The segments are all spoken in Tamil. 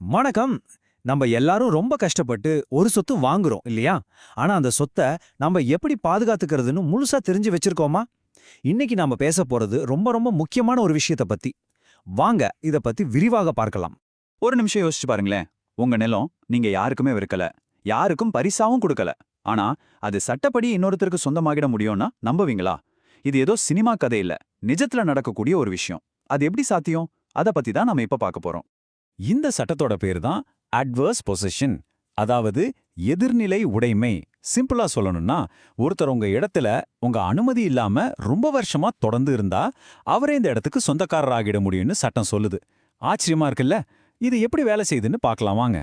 வணக்கம். நம்ம எல்லாரும் ரொம்ப கஷ்டப்பட்டு ஒரு சொத்து வாங்குறோம் இல்லையா? ஆனா அந்த சொத்தை நம்ம எப்படி பாதுகாத்துக்கிறதுன்னு முழுசா தெரிஞ்சு வச்சிருக்கோமா? இன்னைக்கு நாம பேச போறது ரொம்ப ரொம்ப முக்கியமான ஒரு விஷயத்த பத்தி. வாங்க இத பத்தி விரிவாக பார்க்கலாம். ஒரு நிமிஷம் யோசிச்சு பாருங்களேன். உங்க நிலம் நீங்க யாருக்குமே விற்கல. யாருக்கும் பரிசாவும் கொடுக்கல. ஆனா அது சட்டப்படி இன்னொருத்தருக்கு சொந்தமாகிட முடியும்னா நம்புவீங்களா? இது ஏதோ சினிமா கதை இல்ல நிஜத்துல நடக்கக்கூடிய ஒரு விஷயம். அது எப்படி சாத்தியம்? அத பத்தி தான் நம்ம இப்ப பார்க்க போறோம். இந்த சட்டத்தோட பேர் தான் அட்வர்ஸ் பொசிஷன் அதாவது எதிர்நிலை உடைமை. சிம்பிளா சொல்லணும்னா ஒருத்தர் உங்க இடத்துல உங்க அனுமதி இல்லாம ரொம்ப வருஷமா தொடர்ந்து இருந்தா அவரே இந்த இடத்துக்கு சொந்தக்காரராகிட முடியும்னு சட்டம் சொல்லுது. ஆச்சரியமா இருக்குல்ல? இது எப்படி வேலை செய்யுதுன்னு பார்க்கலாம் வாங்க.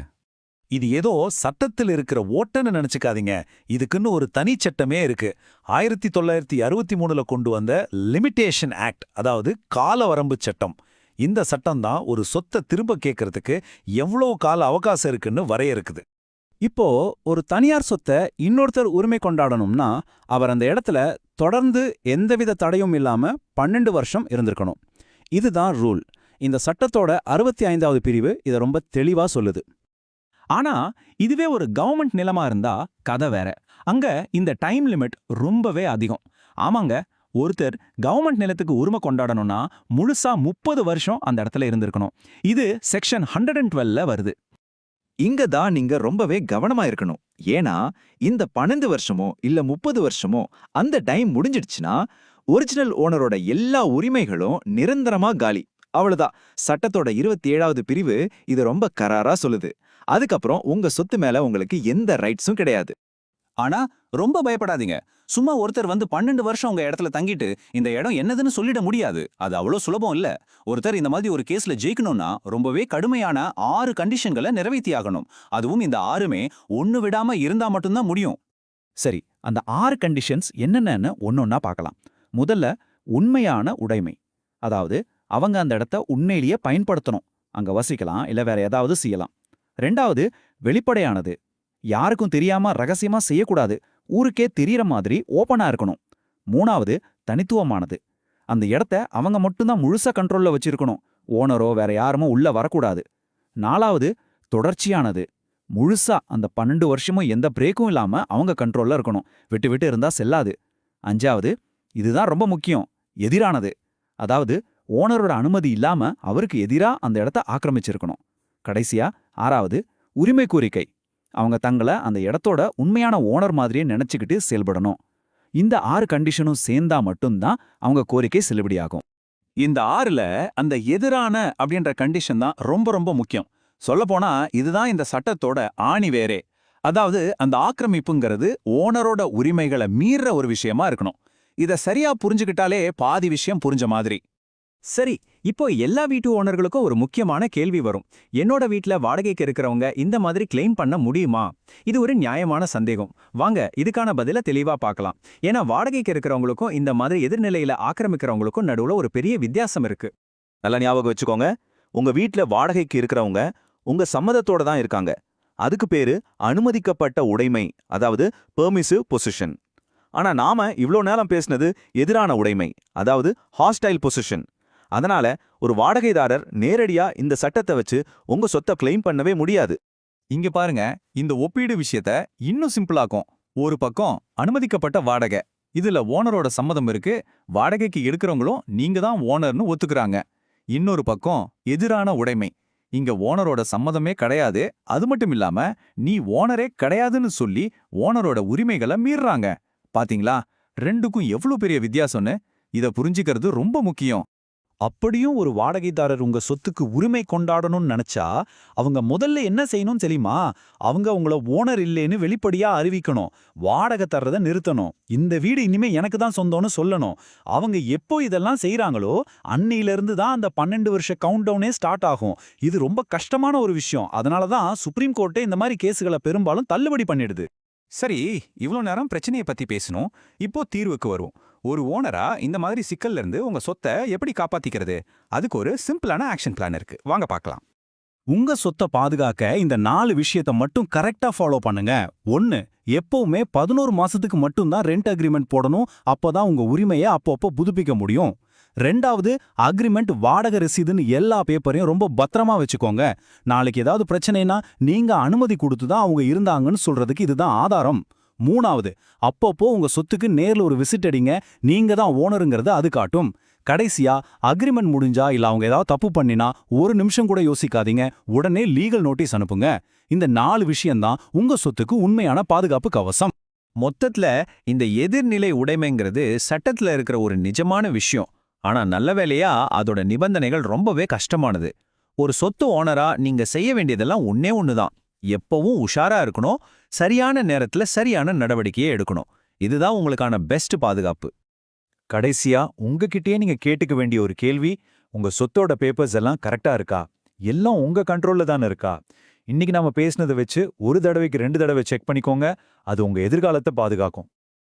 இது ஏதோ சட்டத்தில் இருக்கிற ஓட்டன்னு நினைச்சுக்காதீங்க. இதுக்குன்னு ஒரு தனி சட்டமே இருக்கு. ஆயிரத்தி தொள்ளாயிரத்தி அறுபத்தி மூணுல கொண்டு வந்த லிமிட்டேஷன் ஆக்ட் அதாவது கால வரம்பு சட்டம். இந்த சட்டம் தான் ஒரு சொத்தை திரும்ப கேட்கறதுக்கு எவ்வளோ கால அவகாசம் இருக்குன்னு வரையறுக்குது. இப்போ ஒரு தனியார் சொத்தை இன்னொருத்தர் உரிமை கொண்டாடணும்னா அவர் அந்த இடத்துல தொடர்ந்து எந்தவித தடையும் இல்லாம பன்னெண்டு வருஷம் இருந்திருக்கணும். இதுதான் ரூல். இந்த சட்டத்தோட அறுபத்தி ஐந்தாவது பிரிவு இதை ரொம்ப தெளிவா சொல்லுது. ஆனா இதுவே ஒரு கவர்மெண்ட் நிலமா இருந்தா கதை வேற. அங்க இந்த டைம் லிமிட் ரொம்பவே அதிகம். ஆமாங்க ஒருத்தர் கவர்மெண்ட் நிலத்துக்கு உரிமை கொண்டாடணும்னா முழுசா முப்பது வருஷம் அந்த இடத்துல இருந்திருக்கணும். இது செக்ஷன் ஹண்ட்ரட் அண்ட் டுவெல்ல வருது. இங்க தான் நீங்க ரொம்பவே கவனமா இருக்கணும். ஏன்னா இந்த பன்னெண்டு வருஷமோ இல்ல முப்பது வருஷமோ அந்த டைம் முடிஞ்சிடுச்சுன்னா ஒரிஜினல் ஓனரோட எல்லா உரிமைகளும் நிரந்தரமா காலி. அவ்வளவுதான். சட்டத்தோட இருபத்தி ஏழாவது பிரிவு இது ரொம்ப கராரா சொல்லுது. அதுக்கப்புறம் உங்க சொத்து மேல உங்களுக்கு எந்த ரைட்ஸும் கிடையாது. ஆனா ரொம்ப பயப்படாதீங்க. சும்மா ஒருத்தர் வந்து பன்னெண்டு வருஷம் உங்க இடத்துல தங்கிட்டு இந்த இடம் என்னதுன்னு சொல்லிட முடியாது. அது அவ்வளோ சுலபம் இல்ல. ஒருத்தர் இந்த மாதிரி ஒரு கேஸ்ல ஜெயிக்கணும்னா ரொம்பவே கடுமையான ஆறு கண்டிஷன்களை நிறைவேற்றி ஆகணும் அதுவும் இந்த ஆறுமே ஒண்ணு விடாம இருந்தா மட்டும்தான் முடியும். சரி அந்த ஆறு கண்டிஷன்ஸ் என்னென்னு ஒன்னொன்னா பார்க்கலாம். முதல்ல உண்மையான உடைமை. அதாவது அவங்க அந்த இடத்த உண்மையிலேயே பயன்படுத்தணும். அங்க வசிக்கலாம் இல்ல வேற ஏதாவது செய்யலாம். ரெண்டாவது வெளிப்படையானது. யாருக்கும் தெரியாம ரகசியமா செய்யக்கூடாது. ஊருக்கே தெரியற மாதிரி ஓப்பனா இருக்கணும். மூணாவது தனித்துவமானது. அந்த இடத்த அவங்க மட்டும்தான் முழுசா கண்ட்ரோல்ல வச்சிருக்கணும். ஓனரோ வேற யாருமோ உள்ள வரக்கூடாது. நாலாவது தொடர்ச்சியானது. முழுசா அந்த பன்னெண்டு வருஷமும் எந்த பிரேக்கும் இல்லாம அவங்க கண்ட்ரோல்ல இருக்கணும். விட்டு விட்டு இருந்தா செல்லாது. அஞ்சாவது இதுதான் ரொம்ப முக்கியம் எதிரானது. அதாவது ஓனரோட அனுமதி இல்லாம அவருக்கு எதிரா அந்த இடத்த ஆக்கிரமிச்சிருக்கணும். கடைசியா ஆறாவது உரிமை கோரிக்கை. அவங்க தங்கள அந்த இடத்தோட உண்மையான ஓனர் மாதிரியே நினைச்சுக்கிட்டு செயல்படணும். இந்த ஆறு கண்டிஷனும் சேர்ந்தா மட்டும்தான் அவங்க கோரிக்கை செல்லுபடியாகும். இந்த ஆறுல அந்த எதிரான அப்படின்ற கண்டிஷன் தான் ரொம்ப ரொம்ப முக்கியம். சொல்லப்போனா இதுதான் இந்த சட்டத்தோட ஆணி வேறே அதாவது அந்த ஆக்கிரமிப்புங்கிறது ஓனரோட உரிமைகளை மீற ஒரு விஷயமா இருக்கணும். இத சரியா புரிஞ்சுக்கிட்டாலே பாதி விஷயம் புரிஞ்ச மாதிரி. சரி இப்போ எல்லா வீட்டு ஓனர்களுக்கும் ஒரு முக்கியமான கேள்வி வரும். என்னோட வீட்ல வாடகைக்கு இருக்கிறவங்க இந்த மாதிரி கிளைம் பண்ண முடியுமா? இது ஒரு நியாயமான சந்தேகம். வாங்க இதுக்கான பதில தெளிவா பார்க்கலாம். ஏன்னா வாடகைக்கு இருக்கிறவங்களுக்கும் இந்த மாதிரி எதிர்நிலையில ஆக்கிரமிக்கிறவங்களுக்கும் நடுவுல ஒரு பெரிய வித்தியாசம் இருக்கு. நல்லா ஞாபகம் வச்சுக்கோங்க. உங்க வீட்டில் வாடகைக்கு இருக்கிறவங்க உங்க சம்மதத்தோட தான் இருக்காங்க. அதுக்கு பேரு அனுமதிக்கப்பட்ட உடைமை அதாவது பெர்மிசிவ் பொசிஷன் ஆனா நாம இவ்ளோ நேரம் பேசினது எதிரான உடைமை அதாவது ஹாஸ்டைல் பொசிஷன் அதனால ஒரு வாடகைதாரர் நேரடியா இந்த சட்டத்தை வச்சு உங்க சொத்தை கிளைம் பண்ணவே முடியாது. இங்க பாருங்க இந்த ஒப்பீடு விஷயத்த இன்னும் சிம்பிளாக்கும் ஒரு பக்கம் அனுமதிக்கப்பட்ட வாடகை. இதுல ஓனரோட சம்மதம் இருக்கு. வாடகைக்கு எடுக்கிறவங்களும் நீங்க தான் ஓனர்னு ஒத்துக்கிறாங்க. இன்னொரு பக்கம் எதிரான உடைமை. இங்க ஓனரோட சம்மதமே கிடையாது. அது மட்டும் இல்லாம நீ ஓனரே கிடையாதுன்னு சொல்லி ஓனரோட உரிமைகளை மீறுறாங்க. பாத்தீங்களா? ரெண்டுக்கும் எவ்வளவு பெரிய வித்தியாசம்னு? இத புரிஞ்சுக்கிறது ரொம்ப முக்கியம். அப்படியும் ஒரு வாடகைதாரர் உங்க சொத்துக்கு உரிமை கொண்டாடணும்னு நினைச்சா அவங்க முதல்ல என்ன செய்யணும் தெரியுமா? அவங்க உங்கள ஓனர் இல்லைன்னு வெளிப்படையா அறிவிக்கணும். வாடகை தர்றதை நிறுத்தணும். இந்த வீடு இனிமே எனக்கு தான் சொந்தம்னு சொல்லணும். அவங்க எப்போ இதெல்லாம் செய்யறாங்களோ அன்னையிலிருந்து தான் அந்த பன்னெண்டு வருஷ கவுண்ட் டவுனே ஸ்டார்ட் ஆகும். இது ரொம்ப கஷ்டமான ஒரு விஷயம். அதனால தான் சுப்ரீம் கோர்ட்டே இந்த மாதிரி கேஸுகளை பெரும்பாலும் தள்ளுபடி பண்ணிடுது. சரி இவ்ளோ நேரம் பிரச்சனையை பத்தி பேசணும். இப்போ தீர்வுக்கு வருவோம் ஒரு ஓனரா இந்த மாதிரி சிக்கல்ல இருந்து உங்க சொத்தை எப்படி காப்பாத்திக்கிறது? அதுக்கு ஒரு சிம்பிளான ஆக்ஷன் பிளான் இருக்கு. வாங்க பார்க்கலாம். உங்க சொத்தை பாதுகாக்க இந்த நாலு விஷயத்த மட்டும் கரெக்டா ஃபாலோ பண்ணுங்க. ஒன்னு எப்பவுமே பதினோரு மாசத்துக்கு மட்டும்தான் ரெண்ட் அக்ரிமெண்ட் போடணும். அப்போதான் உங்க உரிமையை அப்பப்போ புதுப்பிக்க முடியும். ரெண்டாவது அக்ரிமெண்ட் வாடகை ரசீதுன்னு எல்லா பேப்பரையும் ரொம்ப பத்திரமா வச்சுக்கோங்க. நாளைக்கு ஏதாவது பிரச்சனைனா நீங்க அனுமதி கொடுத்து தான் அவங்க இருந்தாங்கன்னு சொல்றதுக்கு இதுதான் ஆதாரம். மூணாவது அப்பப்போ உங்க சொத்துக்கு நேர்ல ஒரு விசிட் அடிங்க நீங்க தான் ஓனருங்கிறத அது காட்டும். கடைசியா அக்ரிமெண்ட் முடிஞ்சா இல்ல அவங்க ஏதாவது தப்பு பண்ணினா ஒரு நிமிஷம் கூட யோசிக்காதீங்க உடனே லீகல் நோட்டீஸ் அனுப்புங்க. இந்த நாலு விஷயம்தான் உங்க சொத்துக்கு உண்மையான பாதுகாப்பு கவசம். மொத்தத்துல இந்த எதிர்நிலை உடைமைங்கிறது சட்டத்துல இருக்கிற ஒரு நிஜமான விஷயம். ஆனா நல்ல வேளையா அதோட நிபந்தனைகள் ரொம்பவே கஷ்டமானது. ஒரு சொத்து ஓனரா நீங்க செய்ய வேண்டியதெல்லாம் ஒன்னே ஒண்ணுதான். எப்பவும் உஷாரா இருக்கணும் சரியான நேரத்துல சரியான நடவடிக்கையை எடுக்கணும். இதுதான் உங்களுக்கான பெஸ்ட் பாதுகாப்பு. கடைசியா உங்ககிட்டயே நீங்க கேட்டுக்க வேண்டிய ஒரு கேள்வி உங்க சொத்தோட பேப்பர்ஸ் எல்லாம் கரெக்டா இருக்கா? எல்லாம் உங்க கண்ட்ரோல்ல தானே இருக்கா? இன்னைக்கு நாம பேசினதை வச்சு ஒரு தடவைக்கு ரெண்டு தடவை செக் பண்ணிக்கோங்க அது உங்க எதிர்காலத்தை பாதுகாக்கும்.